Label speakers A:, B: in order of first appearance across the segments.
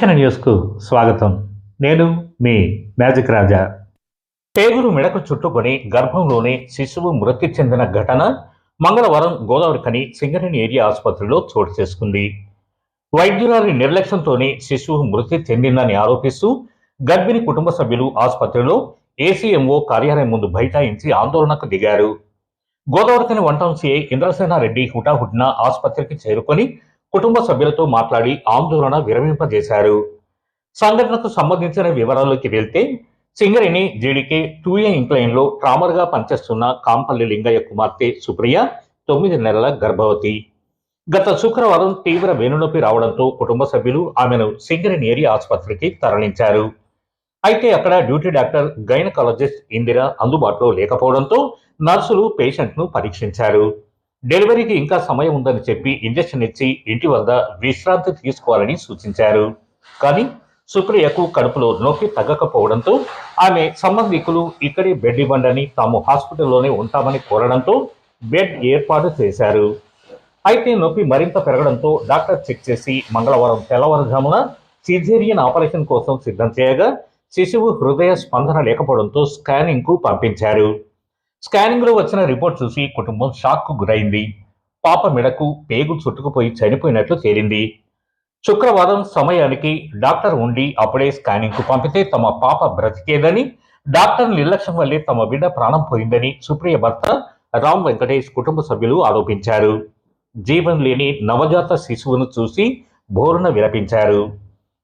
A: వీక్షణ న్యూస్కు స్వాగతం. నేను మీ మ్యాజిక్ రాజా. పేగులు మెడకు చుట్టుకొని గర్భంలోనే శిశువు మృతి చెందిన ఘటన మంగళవారం గోదావరి కని సింగరేణి ఏరియా ఆసుపత్రిలో చోటు చేసుకుంది. వైద్యురాలి నిర్లక్ష్యంతోనే శిశువు మృతి చెందిందని ఆరోపిస్తూ గర్భిణి కుటుంబ సభ్యులు ఆసుపత్రిలో ఏసీఎంఓ కార్యాలయం ముందు బైఠాయించి ఆందోళనకు దిగారు. గోదావరికని వన్ టౌన్ సిఐ ఇంద్రసేనారెడ్డి హుటాహుటిన ఆసుపత్రికి చేరుకొని కుటుంబ సభ్యులతో మాట్లాడి ఆందోళన విరమింపజేశారు. సంఘటనకు సంబంధించిన వివరాల్లోకి వెళ్తే సింగరేణి జీడికే టూ ఏ ఇంక్లైన్లో ట్రామర్గా పనిచేస్తున్న కాంపల్లి లింగయ్య కుమార్తె సుప్రియ తొమ్మిది నెలల గర్భవతి. గత శుక్రవారం తీవ్ర వెనునొప్పి రావడంతో కుటుంబ సభ్యులు ఆమెను సింగరేణి ఏరియా ఆసుపత్రికి తరలించారు. అయితే అక్కడ డ్యూటీ డాక్టర్ గైనకాలజిస్ట్ ఇందిర అందుబాటులో లేకపోవడంతో నర్సులు పేషెంట్ను పరీక్షించారు. డెలివరీకి ఇంకా సమయం ఉందని చెప్పి ఇంజెక్షన్ ఇచ్చి ఇంటి వద్ద విశ్రాంతి తీసుకోవాలని సూచించారు. కానీ సుప్రియకు కడుపులో నొప్పి తగ్గకపోవడంతో ఆమె సంబంధికులు ఇక్కడే బెడ్ ఇవ్వండి తాము హాస్పిటల్లోనే ఉంటామని కోరడంతో బెడ్ ఏర్పాటు చేశారు. అయితే నొప్పి మరింత పెరగడంతో డాక్టర్ చెక్ చేసి మంగళవారం తెల్లవారుజామున సిజేరియన్ ఆపరేషన్ కోసం సిద్ధం చేయగా శిశువు హృదయ స్పందన లేకపోవడంతో స్కానింగ్కు పంపించారు. స్కానింగ్లో వచ్చిన రిపోర్ట్ చూసి కుటుంబం షాక్కు గురైంది. పాప మెడకు పేగు చుట్టుకుపోయి చనిపోయినట్లు తేలింది. శుక్రవారం సమయానికి డాక్టర్ ఉండి అప్పుడే స్కానింగ్కు పంపితే తమ పాప బ్రతికేదని డాక్టర్ నిర్లక్ష్యం వల్లే తమ బిడ్డ ప్రాణం పోయిందని సుప్రియ భర్త రామ్ వెంకటేష్ కుటుంబ సభ్యులు ఆరోపించారు. జీవం లేని నవజాత శిశువును చూసి బోరున విలపించారు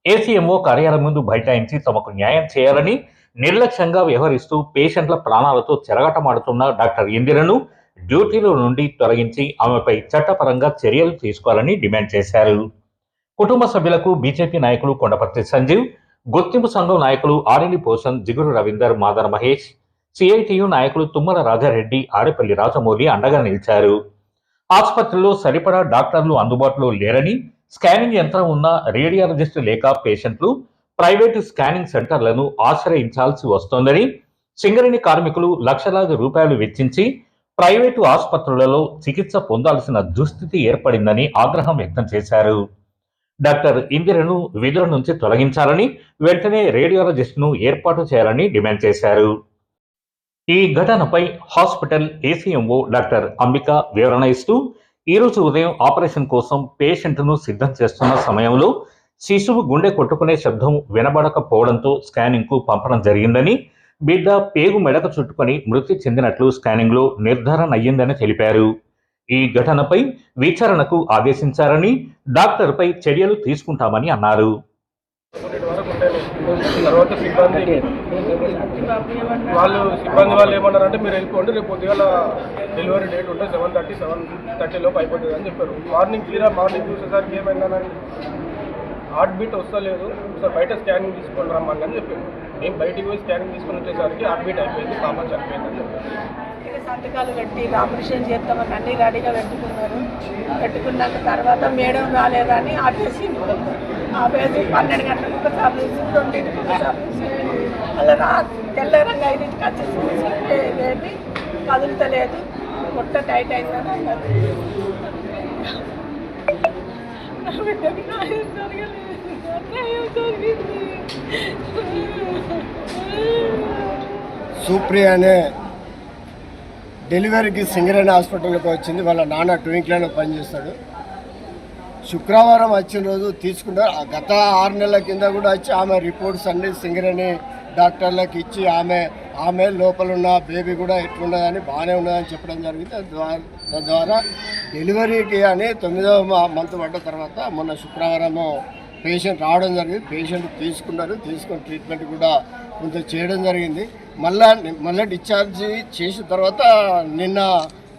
A: ఏసీఎంఓ కార్యాలయం ముందు బైఠాయించి తమకు న్యాయం చేయాలని నిర్లక్ష్యంగా వ్యవహరిస్తూ పేషెంట్ల ప్రాణాలతో చెరగటమాడుతున్న డాక్టర్ ఇందిరను డ్యూటీలో నుండి తొలగించి ఆమెపై చట్టపరంగా చర్యలు తీసుకోవాలని డిమాండ్ చేశారు. కుటుంబ సభ్యులకు బీజేపీ నాయకులు కొండపర్తి సంజీవ్ గుర్తింపు సంఘం నాయకులు ఆరిని పోషన్ జిగురు రవీందర్ మాదర్ మహేష్ సిఐటియు నాయకులు తుమ్మల రాజారెడ్డి ఆడపల్లి రాజమౌళి అండగా నిలిచారు. ఆసుపత్రిలో సరిపడా డాక్టర్లు అందుబాటులో లేరని స్కానింగ్ యంత్రం ఉన్న రేడియాలజిస్టు లేక పేషెంట్లు ప్రైవేటు స్కానింగ్ సెంటర్లను ఆశ్రయించాల్సి వస్తోందని సింగరేణి కార్మికులు లక్షలాది రూపాయలు వెచ్చించి ప్రైవేటు ఆసుపత్రులలో చికిత్స పొందాల్సిన దుస్థితి ఏర్పడిందని ఆగ్రహం వ్యక్తం చేశారు. డాక్టర్ ఇందిరను విధుల నుంచి తొలగించాలని వెంటనే రేడియాలజిస్ట్ను ఏర్పాటు చేయాలని డిమాండ్ చేశారు. ఈ ఘటనపై హాస్పిటల్ ఏసీఎంఓ డాక్టర్ అంబిక వివరణ ఇస్తూ ఈరోజు ఉదయం ఆపరేషన్ కోసం పేషెంట్ను సిద్ధం చేస్తున్న సమయంలో శిశువు గుండె కొట్టుకునే శబ్దం వినబడకపోవడంతో స్కానింగ్కు పంపడం జరిగిందని బిడ్డ పేగు మెడకు చుట్టుకొని మృతి చెందినట్లు స్కానింగ్లో నిర్ధారణ అయ్యిందని తెలిపారు. ఈ ఘటనపై విచారణకు ఆదేశించారని డాక్టర్పై చర్యలు తీసుకుంటామని అన్నారు.
B: తర్వాత సిబ్బంది వాళ్ళు సిబ్బంది వాళ్ళు ఏమన్నారంటే మీరు వెళ్ళిపోండి రేపు పొద్దుగాల డెలివరీ డేట్ ఉంటే సెవెన్ థర్టీ సెవెన్ థర్టీ లోపు అయిపోతుంది అని చెప్పారు. మార్నింగ్ తీరా మార్నింగ్ చూసేసరికి ఏమైందనండి? హార్ట్ బీట్ వస్తలేదు. సార్ బయట స్కానింగ్ తీసుకొని రమ్మని అని చెప్పారు. మేము బయటికి పోయి స్కానింగ్ తీసుకొని వచ్చేసరికి హార్ట్ బీట్ అయిపోయింది పాప చనిపోయింది అని
C: సంతకాలు పెట్టి ఆపరేషన్ చేస్తామని అన్ని రెడీగా పెట్టుకున్నారు. పెట్టుకున్నాక తర్వాత మేడం రాలేదని ఆపేసి ఆపేసి పన్నెండు గంటలకు ఒకసారి చూసి రెండింటికి ఒకసారి చూసి అలా రా తెల్లరంగా ఐదింటికి వచ్చి చూసి ఏది కదులుతలేదు. పొట్ట టైట్ అయిందని అన్నారు
D: సుప్రియ అనే డెలివరీకి సింగరేణి హాస్పిటల్కి వచ్చింది. వాళ్ళ నాన్న ట్వింక్లలో పనిచేస్తాడు. శుక్రవారం వచ్చిన రోజు తీసుకుంటారు గత ఆరు నెలల కింద కూడా వచ్చి ఆమె రిపోర్ట్స్ అన్ని సింగరేణి డాక్టర్లకు ఇచ్చి ఆమె ఆమె లోపల ఉన్న బేబీ కూడా ఎట్లున్నదని బాగానే ఉన్నదని చెప్పడం జరిగింది. దాని ద్వారా డెలివరీకి అని తొమ్మిదవ మంత్ పడ్డ తర్వాత మొన్న శుక్రవారము పేషెంట్ రావడం జరిగింది. పేషెంట్ తీసుకున్నారు. తీసుకుని ట్రీట్మెంట్ కూడా కొంచెం చేయడం జరిగింది. మళ్ళా మళ్ళీ డిశ్చార్జ్ చేసిన తర్వాత నిన్న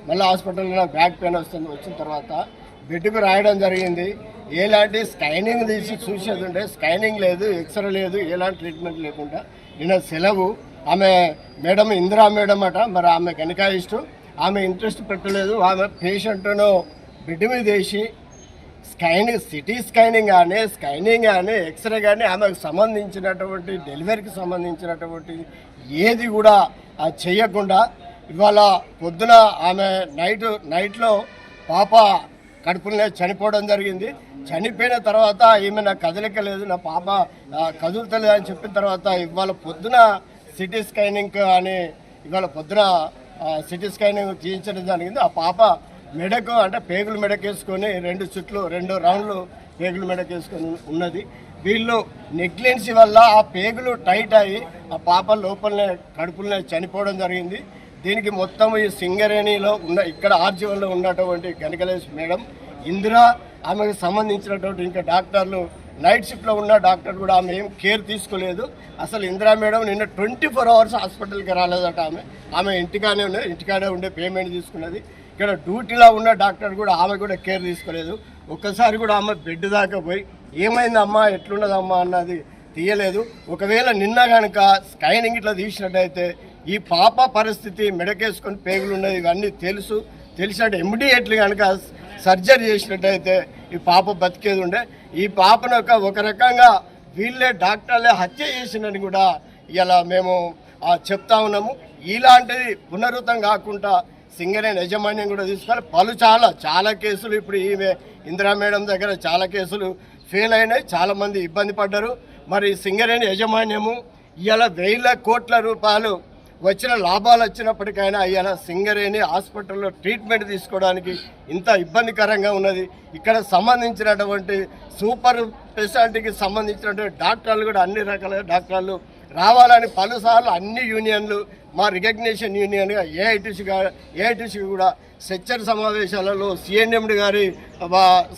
D: మళ్ళీ హాస్పిటల్లో బ్యాక్ పెయిన్ వస్తుంది వచ్చిన తర్వాత బెడ్కు రాయడం జరిగింది. ఎలాంటి స్కైనింగ్ తీసి చూసేది ఉంటే స్కైనింగ్ లేదు ఎక్స్రే లేదు ఎలాంటి ట్రీట్మెంట్ లేకుండా నిన్న సెలవు. ఆమె మేడం ఇందిరా మేడం అట మరి ఆమె గనికాయిస్టు. ఆమె ఇంట్రెస్ట్ పెట్టలేదు ఆమె పేషెంట్ను బెడ్ మీద వేసి స్కైనింగ్ సిటీ స్కైనింగ్ కానీ స్కైనింగ్ కానీ ఎక్స్రే కానీ ఆమెకు సంబంధించినటువంటి డెలివరీకి సంబంధించినటువంటి ఏది కూడా అది చేయకుండా ఇవాళ పొద్దున ఆమె నైట్ నైట్లో పాప కడుపులోనే చనిపోవడం జరిగింది. చనిపోయిన తర్వాత ఈమె నా కదలిక లేదు నా పాప కదులుతలేదు అని చెప్పిన తర్వాత ఇవాళ పొద్దున సిటీ స్కానింగ్ అని ఇవాళ పొద్దున సిటీ స్కానింగ్ తీయించడం జరిగింది. ఆ పాప మెడకు అంటే పేగులు మెడకేసుకొని రెండు చుట్లు రెండు రౌండ్లు పేగులు మెడకేసుకొని ఉన్నది. వీళ్ళు నెగ్లెన్సీ వల్ల ఆ పేగులు టైట్ అయ్యి ఆ పాప లోపలనే కడుపులనే చనిపోవడం జరిగింది. దీనికి మొత్తం ఈ సింగరేణిలో ఉన్న ఇక్కడ ఆర్జీవన్లో ఉన్నటువంటి కనకలేష్ మేడం ఇందిరా ఆమెకు సంబంధించినటువంటి ఇంకా డాక్టర్లు నైట్ షిఫ్ట్లో ఉన్న డాక్టర్ కూడా ఆమె ఏం కేర్ తీసుకోలేదు. అసలు ఇందిరా మేడం నిన్న ట్వంటీ ఫోర్ అవర్స్ హాస్పిటల్కి రాలేదట ఆమె. ఆమె ఇంటికానే ఉన్నది ఇంటికానే ఉండే పేమెంట్ తీసుకున్నది. ఇక్కడ డ్యూటీలో ఉన్న డాక్టర్ కూడా ఆమె కూడా కేర్ తీసుకోలేదు. ఒక్కసారి కూడా ఆమె బెడ్ దాకా పోయి ఏమైందమ్మా? ఎట్లున్నదమ్మా? అన్నది తీయలేదు. ఒకవేళ నిన్న కనుక స్కైనింగ్ ఇట్లా తీసినట్టయితే ఈ పాప పరిస్థితి మెడకేసుకొని పేగులు ఉన్నది ఇవన్నీ తెలుసు. తెలిసినట్టు ఇమ్మీడియట్లీ కనుక సర్జరీ చేసినట్టయితే ఈ పాప బతికేది ఉండే. ఈ పాపను ఒక ఒక రకంగా వీళ్ళే డాక్టర్లే హత్య చేసిందని కూడా ఇలా మేము చెప్తా ఉన్నాము. ఇలాంటిది పునరుద్ధం కాకుండా సింగరేణి యజమాన్యం కూడా తీసుకోవాలి. పలు చాలా చాలా కేసులు ఇప్పుడు ఈమె ఇందిరా మేడం దగ్గర చాలా కేసులు ఫెయిల్ అయినాయి. చాలామంది ఇబ్బంది పడ్డారు. మరి సింగరేణి యాజమాన్యము ఇవాళ వేల కోట్ల రూపాయలు వచ్చిన లాభాలు వచ్చినప్పటికైనా ఇవాళ సింగరేణి హాస్పిటల్లో ట్రీట్మెంట్ తీసుకోవడానికి ఇంత ఇబ్బందికరంగా ఉన్నది. ఇక్కడ సంబంధించినటువంటి సూపర్ స్పెషాలిటీకి సంబంధించినటువంటి డాక్టర్లు కూడా అన్ని రకాల డాక్టర్లు రావాలని పలుసార్లు అన్ని యూనియన్లు మా రికగ్నిషన్ యూనియన్గా ఏఐటీసీ ఏఐటీసీ కూడా సెచ్చర్ సమావేశాలలో సిఎన్ఎండి గారి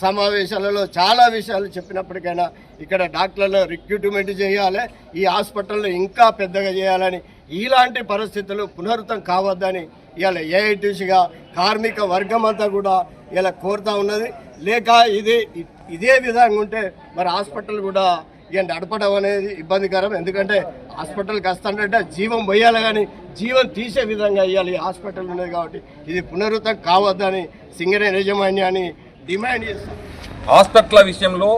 D: సమావేశాలలో చాలా విషయాలు చెప్పినప్పటికైనా ఇక్కడ డాక్టర్లు రిక్రూట్మెంట్ చేయాలి ఈ హాస్పిటల్లో ఇంకా పెద్దగా చేయాలని ఇలాంటి పరిస్థితులు పునరుద్ధం కావద్దని ఇవాళ ఏఐటీసీగా కార్మిక వర్గం అంతా కూడా ఇలా కోరుతా ఉన్నది. లేక ఇది ఇదే విధంగా ఉంటే మరి హాస్పిటల్ కూడా ఇక నడపడం అనేది ఇబ్బందికరం. ఎందుకంటే హాస్పిటల్కి వస్తానంటే జీవం పోయాలి కానీ జీవం తీసే విధంగా ఇవ్వాలి. హాస్పిటల్ ఉన్నది కాబట్టి ఇది పునరుద్ధం కావద్దని సింగరేణి యజమాన్యాన్ని డిమాండ్ చేస్తాం
E: హాస్పిటల్ విషయంలో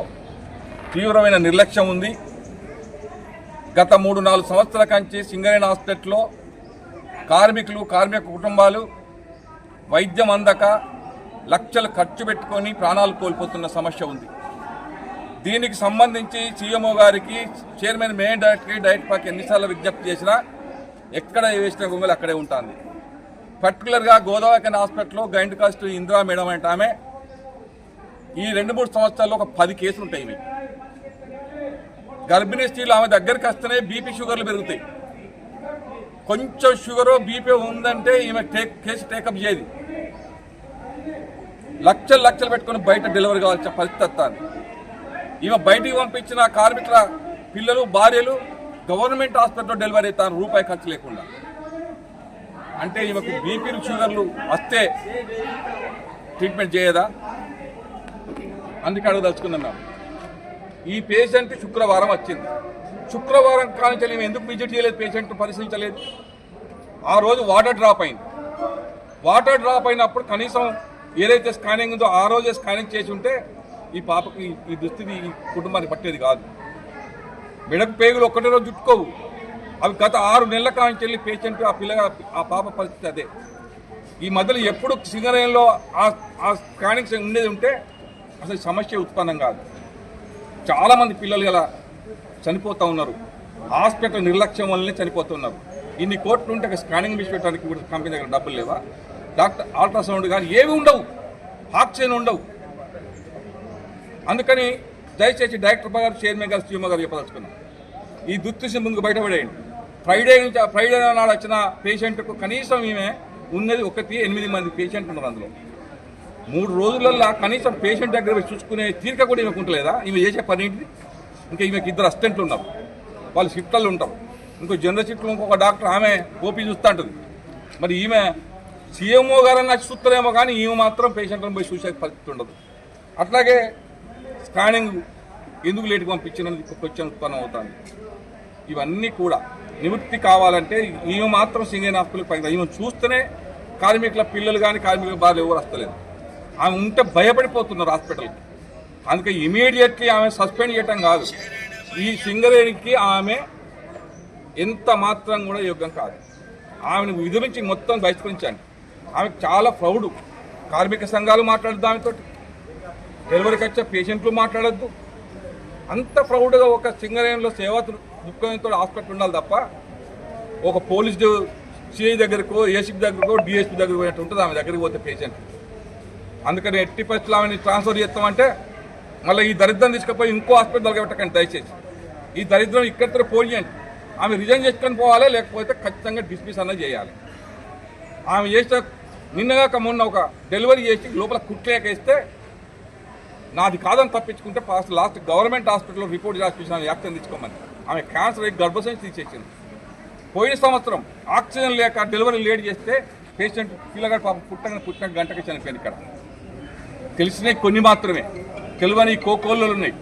E: తీవ్రమైన నిర్లక్ష్యం ఉంది. గత మూడు నాలుగు సంవత్సరాల కంచి సింగరేణి హాస్పిటల్లో కార్మికులు కార్మిక కుటుంబాలు వైద్యం అందక లక్షలు ఖర్చు పెట్టుకొని ప్రాణాలు కోల్పోతున్న సమస్య ఉంది. దీనికి సంబంధించి సీఎంఓ గారికి చైర్మన్ మెయిన్ డైరెక్టర్కి డైరెక్ట్ పార్క్ ఎన్నిసార్లు విజ్ఞప్తి చేసినా ఎక్కడ వేసిన గుంగలు అక్కడే ఉంటుంది. పర్టికులర్గా గోదావరి హాస్పిటల్లో గైండ్ కాస్ట్ ఇందిరా మేడం అంటే ఆమె ఈ రెండు మూడు సంవత్సరాల్లో ఒక పది కేసులు ఉంటాయి ఇవి. గర్భిణీ స్త్రీలు ఆమె దగ్గరికి వస్తేనే బీపీ షుగర్లు పెరుగుతాయి. కొంచెం షుగర్ బీపీ ఉందంటే ఈమె టేక్ కేసు టేకప్ చేయదు. లక్షలు లక్షలు పెట్టుకుని బయట డెలివరీ కావాల్సిన పరిస్థితి ఈమె బయటికి పంపించిన కార్మికుల పిల్లలు భార్యలు గవర్నమెంట్ హాస్పిటల్లో డెలివరీ అవుతారు రూపాయి ఖర్చు లేకుండా. అంటే ఈమెకు బీపీలు షుగర్లు వస్తే ట్రీట్మెంట్ చేయదా? అందుకే అడగదలుచుకున్నాం మేము ఈ పేషెంట్ శుక్రవారం వచ్చింది. శుక్రవారం కానించి మేము ఎందుకు విజిట్ చేయలేదు పేషెంట్ పరిశీలించలేదు? ఆ రోజు వాటర్ డ్రాప్ అయింది. వాటర్ డ్రాప్ అయినప్పుడు కనీసం ఏదైతే స్కానింగ్ ఉందో ఆ రోజే స్కానింగ్ చేసి ఉంటే ఈ పాపకి ఈ దుస్థితి ఈ కుటుంబానికి పట్టేది కాదు. మెడకు పేగులు ఒక్కటే రోజు చుట్టుకోవు. అవి గత ఆరు నెలల కాంచి వెళ్ళి పేషెంట్ ఆ పిల్లగా ఆ పాప పరిస్థితి అదే. ఈ మధ్యలో ఎప్పుడు సింగరేణిలో ఆ ఆ స్కానింగ్స్ ఉండేది ఉంటే అసలు సమస్య ఉత్పన్నం కాదు. చాలామంది పిల్లలు గల చనిపోతూ ఉన్నారు. హాస్పిటల్ నిర్లక్ష్యం వల్లనే చనిపోతున్నారు ఇన్ని కోట్లు ఉంటే స్కానింగ్ మిషన్ పెట్టడానికి కూడా కంపెనీ దగ్గర డబ్బులు లేవా? డాక్టర్ అల్ట్రాసౌండ్ కానీ ఏవి ఉండవు. ఆక్సిజన్ ఉండవు. అందుకని దయచేసి డైరెక్టర్ గారు చైర్మన్ గారు సీఎం గారు చెప్పదలుచుకున్నాం. ఈ దుర్దృశ్యం ముందుకు బయటపడేయండి. ఫ్రైడే నుంచి ఫ్రైడే నాడు వచ్చిన పేషెంట్కు కనీసం ఈమె ఉన్నది ఒకటి ఎనిమిది మంది పేషెంట్ ఉన్నారు అందులో. మూడు రోజులల్లో కనీసం పేషెంట్ దగ్గర పోయి చూసుకునే తీరిక కూడా ఈమెకు ఉంటలేదా ఈమె చేసే పని ఏంటిది? ఇంకా ఈమెకి ఇద్దరు అసిస్టెంట్లు ఉన్నారు. వాళ్ళు షిఫ్ట్లలో ఉంటారు. ఇంకో జనరల్ షిఫ్ట్లో ఇంకొక డాక్టర్ ఆమె ఓపీ చూస్తూ ఉంటుంది. మరి ఈమె సీఎంఓ గారన్నా చూస్తారేమో కానీ ఈమె మాత్రం పేషెంట్లను పోయి చూసే పరిస్థితి ఉండదు. అట్లాగే స్కానింగ్ ఎందుకు లేట్ పంపించినందుకు క్వశ్చన్ ఉత్పన్నం అవుతుంది. ఇవన్నీ కూడా నివృత్తి కావాలంటే ఈమె మాత్రం సింగేన్ హాస్పిటల్కి పైన ఈమె చూస్తేనే కార్మికుల పిల్లలు కానీ కార్మికుల బాధలు ఎవరు వస్తలేదు. ఆమె ఉంటే భయపడిపోతున్నారు హాస్పిటల్కి. అందుకే ఇమీడియట్లీ ఆమె సస్పెండ్ చేయటం కాదు. ఈ సింగరేణికి ఆమె ఎంత మాత్రం కూడా యోగ్యం కాదు. ఆమెను విధించి మొత్తం బహిష్కరించండి. ఆమెకు చాలా ప్రౌడ్. కార్మిక సంఘాలు మాట్లాడుతూ ఆమెతోటి. డెలివరీకి వచ్చే పేషెంట్లు మాట్లాడొద్దు. అంత ప్రౌడ్గా ఒక సింగరేణిలో సేవా దృక్పథంతో హాస్పిటల్ ఉండాలి తప్ప ఒక పోలీస్ సిఐ దగ్గరకో ఏసీపీ దగ్గరకో డిఎస్పీ దగ్గరకు పోయినట్టు ఉంటుంది ఆమె దగ్గరికి పోతే పేషెంట్ అందుకని ఎట్టి పరిస్థితులు ఆమెని ట్రాన్స్ఫర్ చేస్తామంటే మళ్ళీ ఈ దరిద్రం తీసుకుపోయి ఇంకో హాస్పిటల్ పెట్టకండి దయచేసి. ఈ దరిద్రం ఇక్కడితో పోలియండి ఆమె రిజైన్ చేసుకొని పోవాలి లేకపోతే ఖచ్చితంగా డిస్మిస్ అన్నది చేయాలి. ఆమె చేసిన నిన్నగాక మొన్న ఒక డెలివరీ చేసి లోపల కుట్లేకేస్తే నాది కాదని తప్పించుకుంటే ఫస్ట్ లాస్ట్ గవర్నమెంట్ హాస్పిటల్లో రిపోర్ట్ రాసి చూసిన యాక్షన్ తీసుకోమని ఆమె క్యాన్సర్ అయ్యి గర్భసంచి తీసేసింది. పోయిన సంవత్సరం ఆక్సిజన్ లేక డెలివరీ లేట్ చేస్తే పేషెంట్ పిల్లగాడు పాపం పుట్టగా పుట్టిన గంటకి చనిపోయింది ఇక్కడ. తెలిసినవి కొన్ని మాత్రమే. తెలివని కోకోళ్ళు ఉన్నాయి.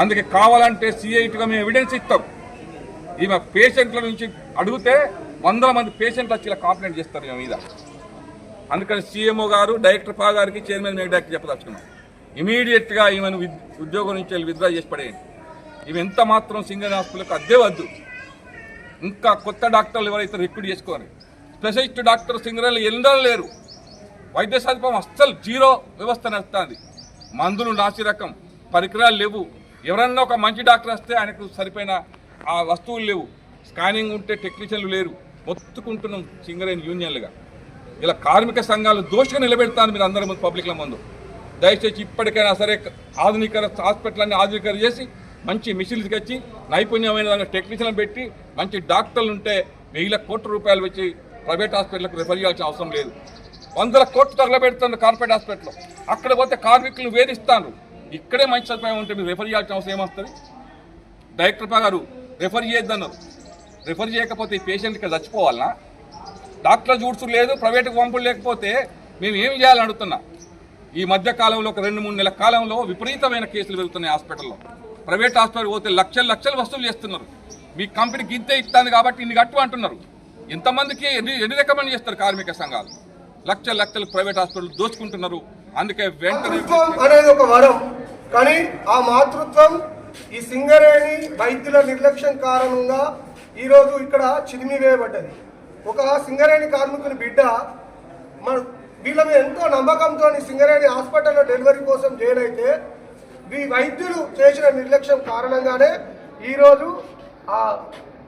E: అందుకే కావాలంటే సిఐటిగా మేము ఎవిడెన్స్ ఇస్తాం. ఈమె పేషెంట్ల నుంచి అడిగితే వందల మంది పేషెంట్లు వచ్చి ఇలా కాంప్లైంట్ చేస్తారు ఈమె మీద. అందుకని సీఎంఓ గారు డైరెక్టర్ పా గారికి చైర్మన్ మేఘడాకి చెప్పదలుచుకున్నాం. ఇమీడియట్గా ఈమెను ఉద్యోగం నుంచి వెళ్ళి విత్డ్రా చేసి పడేయండి. ఈమె ఎంత మాత్రం సింగర్ హాస్పిటల్కి అద్దే వద్దు. ఇంకా కొత్త డాక్టర్లు ఎవరైతే రిక్రూట్ చేసుకోవాలి? స్పెషలిస్ట్ డాక్టర్ సింగరేళ్ళు ఎందరూ లేరు. వైద్య సదుపాయం అస్సలు జీరో వ్యవస్థ నడుస్తుంది మందులు నాసి రకం పరికరాలు లేవు. ఎవరన్నా ఒక మంచి డాక్టర్ వస్తే ఆయనకు సరిపోయిన ఆ వస్తువులు లేవు. స్కానింగ్ ఉంటే టెక్నీషియన్లు లేరు. మొత్తుకుంటున్నాం సింగరేణి యూనియన్లుగా. ఇలా కార్మిక సంఘాలు దోషంగా నిలబెడతాను మీరు అందరి ముందు పబ్లిక్ల ముందు. దయచేసి ఇప్పటికైనా సరే ఆధునికర హాస్పిటల్ అన్ని ఆధునీకరణ చేసి మంచి మిషన్లు తెచ్చి నైపుణ్యమైన టెక్నీషియన్ పెట్టి మంచి డాక్టర్లు ఉంటే వేల కోట్ల రూపాయలు వచ్చి ప్రైవేట్ హాస్పిటల్కి రిఫర్ చేయాల్సిన అవసరం లేదు. వందల కోట్లు తగలబెడుతున్నారు కార్పొరేట్ హాస్పిటల్లో. అక్కడ పోతే కార్మికులు వేధిస్తాను ఇక్కడే మంచి సదుపాయం ఉంటే మీరు రిఫర్ చేయాల్సిన అవసరం ఏమొస్తుంది? డైరెక్టర్ గారు రిఫర్ చేయొద్దన్నారు. రిఫర్ చేయకపోతే ఈ పేషెంట్ ఇక్కడ చచ్చిపోవాలనా? డాక్టర్ చూడ్సు లేదు ప్రైవేట్కి పంపులు లేకపోతే మేము ఏం చేయాలని అడుగుతున్నా? ఈ మధ్య కాలంలో ఒక రెండు మూడు నెలల కాలంలో విపరీతమైన కేసులు వెళ్తున్నాయి హాస్పిటల్లో. ప్రైవేట్ హాస్పిటల్ పోతే లక్షలు లక్షలు వసూలు చేస్తున్నారు. మీ కంపెనీకి ఇంతే ఇస్తాను కాబట్టి ఇన్ని కట్టు అంటున్నారు. ఎంతమందికి ఎన్ని ఎన్ని రికమెండ్ చేస్తారు కార్మిక సంఘాలు? లక్ష లక్షలు ప్రైవేట్ హాస్పిటల్ దోచుకుంటున్నారు. అందుకే వెంటనే
B: అనేది ఒక వరం. కానీ ఆ మాతృత్వం ఈ సింగరేణి వైద్యుల నిర్లక్ష్యం కారణంగా ఈరోజు ఇక్కడ చిదిమి వేయబడ్డది ఒక సింగరేణి కార్మికుని బిడ్డ మన వీళ్ళ మీద ఎంతో నమ్మకంతో సింగరేణి హాస్పిటల్లో డెలివరీ కోసం జైలైతే ఈ వైద్యులు చేసిన నిర్లక్ష్యం కారణంగానే ఈరోజు ఆ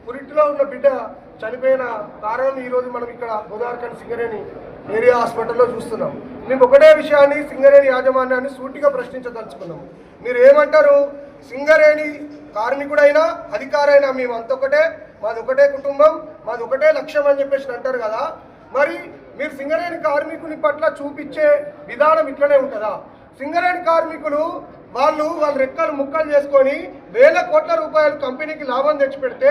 B: పురిటిలో ఉన్న బిడ్డ చనిపోయిన కారణం ఈరోజు మనం ఇక్కడ బుధార్ఖండ్ సింగరేణి ఏరియా హాస్పిటల్లో చూస్తున్నాం. మేము ఒకటే విషయాన్ని సింగరేణి యాజమాన్యాన్ని సూటిగా ప్రశ్నించదలుచుకున్నాం. మీరు ఏమంటారు? సింగరేణి కార్మికుడైనా అధికారైనా మేము అంతొకటే మాది ఒకటే కుటుంబం మాది ఒకటే లక్ష్యం అని చెప్పేసి అంటారు కదా. మరి మీరు సింగరేణి కార్మికుని పట్ల చూపించే విధానం ఇట్లనే ఉంటుందా? సింగరేణి కార్మికులు వాళ్ళు వాళ్ళ రెక్కలు ముక్కలు చేసుకొని వేల కోట్ల రూపాయలు కంపెనీకి లాభం తెచ్చిపెడితే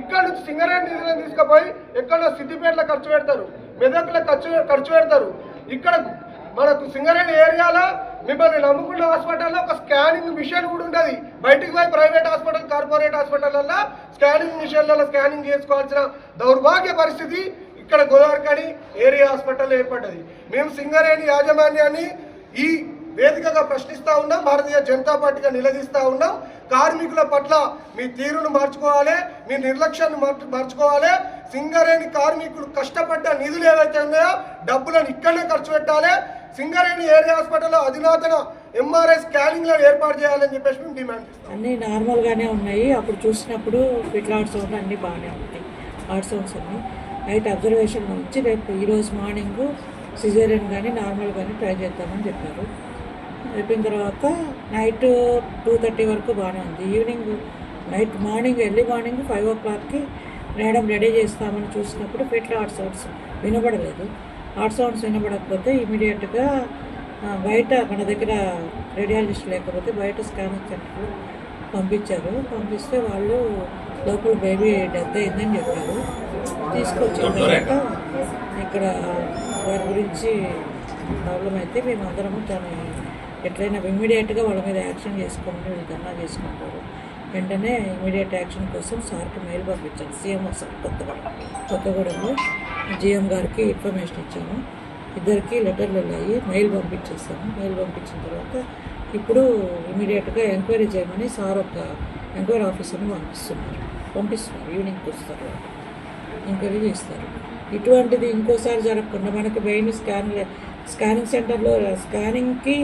B: ఇక్కడ నుంచి సింగరేణి నిధులను తీసుకుపోయి ఎక్కడో సిద్దిపేటలో ఖర్చు పెడతారు మెదక్లో ఖర్చు ఖర్చు పెడతారు. ఇక్కడ మనకు సింగరేణి ఏరియాలో మిమ్మల్ని నమ్ముకున్న హాస్పిటల్లో ఒక స్కానింగ్ మిషన్ కూడా ఉంటుంది బయటికి పోయి ప్రైవేట్ హాస్పిటల్ కార్పొరేట్ హాస్పిటల్లో స్కానింగ్ మిషన్లలో స్కానింగ్ చేసుకోవాల్సిన దౌర్భాగ్య పరిస్థితి ఇక్కడ గోదావరికని ఏరియా హాస్పిటల్ ఏర్పడ్డది. మేము సింగరేణి యాజమాన్యాన్ని ఈ వేదికగా ప్రశ్నిస్తూ ఉన్నాం భారతీయ జనతా పార్టీగా నిలదీస్తూ ఉన్నాం. కార్మికుల పట్ల మీ తీరును మార్చుకోవాలి మీ నిర్లక్ష్యాన్ని మార్చుకోవాలి. సింగరేణి కార్మికులు కష్టపడ్డ నిధులు ఏవైతే ఉన్నాయో డబ్బులను ఇక్కడనే ఖర్చు పెట్టాలి. సింగరేణి ఏరియా హాస్పిటల్లో అధునాతన ఎంఆర్ఐ స్కానింగ్లను ఏర్పాటు చేయాలని చెప్పేసి మేము డిమాండ్ చేస్తాం.
F: అన్నీ నార్మల్గానే ఉన్నాయి. అప్పుడు చూసినప్పుడు ఫిట్ హార్ట్ అన్నీ బాగానే ఉంటాయి. హార్ట్ ఉన్నాయి నైట్ అబ్జర్వేషన్ నుంచి రేపు ఈరోజు మార్నింగ్ సిజేరియన్ కానీ నార్మల్ కానీ ట్రై చేద్దామని చెప్పారు. చెప్పిన తర్వాత నైట్ టూ థర్టీ వరకు బాగానే ఉంది. Evening night morning early morning five ఓ క్లాక్కి మేడం రెడీ చేస్తామని చూసినప్పుడు ఫిట్లో హార్ట్ సౌండ్స్ వినబడలేదు. హార్ట్ సౌండ్స్ వినబడకపోతే ఇమీడియట్గా బయట మన దగ్గర రేడియాలజిస్ట్ లేకపోతే బయట స్కానింగ్ సెంటర్లో పంపించారు. పంపిస్తే వాళ్ళు లోపల బేబీ డెత్ అయిందని చెప్పారు. తీసుకొచ్చిన తర్వాత ఇక్కడ వారి గురించి ప్రాబ్లం అయితే మేము అందరము దాన్ని ఎట్లయినా ఇమ్మీడియట్గా వాళ్ళ మీద యాక్షన్ చేసుకోమని వీళ్ళు ధర్నా చేసుకుంటారు. వెంటనే ఇమీడియట్ యాక్షన్ కోసం సార్కి మెయిల్ పంపించాను సీఎంఓ సార్ కొత్తగూడెం. కొత్తగూడెంలో జిఎం గారికి ఇన్ఫర్మేషన్ ఇచ్చాము. ఇద్దరికి లెటర్లు వెళ్ళాయి. మెయిల్ పంపించేస్తాము మెయిల్ పంపించిన తర్వాత ఇప్పుడు ఇమీడియట్గా ఎంక్వైరీ చేయమని సార్ ఒక ఎంక్వైరీ ఆఫీసర్ని పంపిస్తున్నారు. పంపిస్తున్నారు. ఈవినింగ్కి వస్తారు ఎంక్వైరీ చేస్తారు ఇటువంటిది ఇంకోసారి జరగకుండా మనకి మెయిన్ స్కాన్ స్కానింగ్ సెంటర్లో స్కానింగ్కి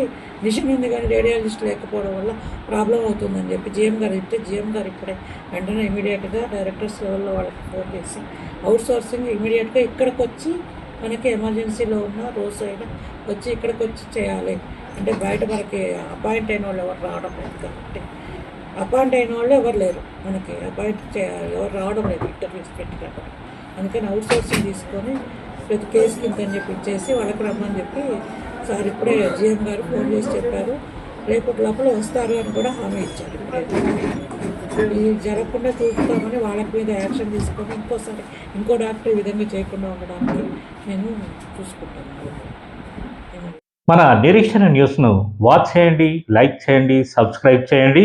F: మిషన్ ఉంది కానీ రేడియాలజిస్ట్ లేకపోవడం వల్ల ప్రాబ్లం అవుతుందని చెప్పి జిఎం గారు చెప్తే జిఎం గారు ఇప్పుడే వెంటనే ఇమీడియట్గా డైరెక్టర్స్ లెవెల్లో వాళ్ళకి ఫోన్ చేసి అవుట్ సోర్సింగ్ ఇమీడియట్గా ఇక్కడికి వచ్చి మనకి ఎమర్జెన్సీలో ఉన్న రోజు అయినా వచ్చి ఇక్కడికి వచ్చి చేయాలి. అంటే బయట మనకి అపాయింట్ అయిన వాళ్ళు ఎవరు రావడం లేదు కాబట్టి అపాయింట్ అయిన వాళ్ళు ఎవరు లేరు. మనకి అపాయింట్ చేయాలి ఎవరు రావడం లేదు. ఇంటర్వ్యూస్ పెట్టినప్పుడు. అందుకని అవుట్ సోర్సింగ్ తీసుకొని ప్రతి కేసుకి అని చెప్పి ఇచ్చేసి వాళ్ళకి రమ్మని చెప్పి సార్ ఇప్పుడే జిఎం గారు ఫోన్ చేసి చెప్పారు. రేపటి లోపల వస్తారు అని కూడా హామీ ఇచ్చారు. ఇది జరగకుండా చూస్తామని వాళ్ళ మీద యాక్షన్ తీసుకొని ఇంకోసారి ఇంకో డాక్టర్ ఈ విధంగా చేయకుండా ఉండడానికి నేను చూసుకుంటాను
A: మన నిరీక్షణ న్యూస్ను వాచ్ చేయండి లైక్ చేయండి సబ్స్క్రైబ్ చేయండి.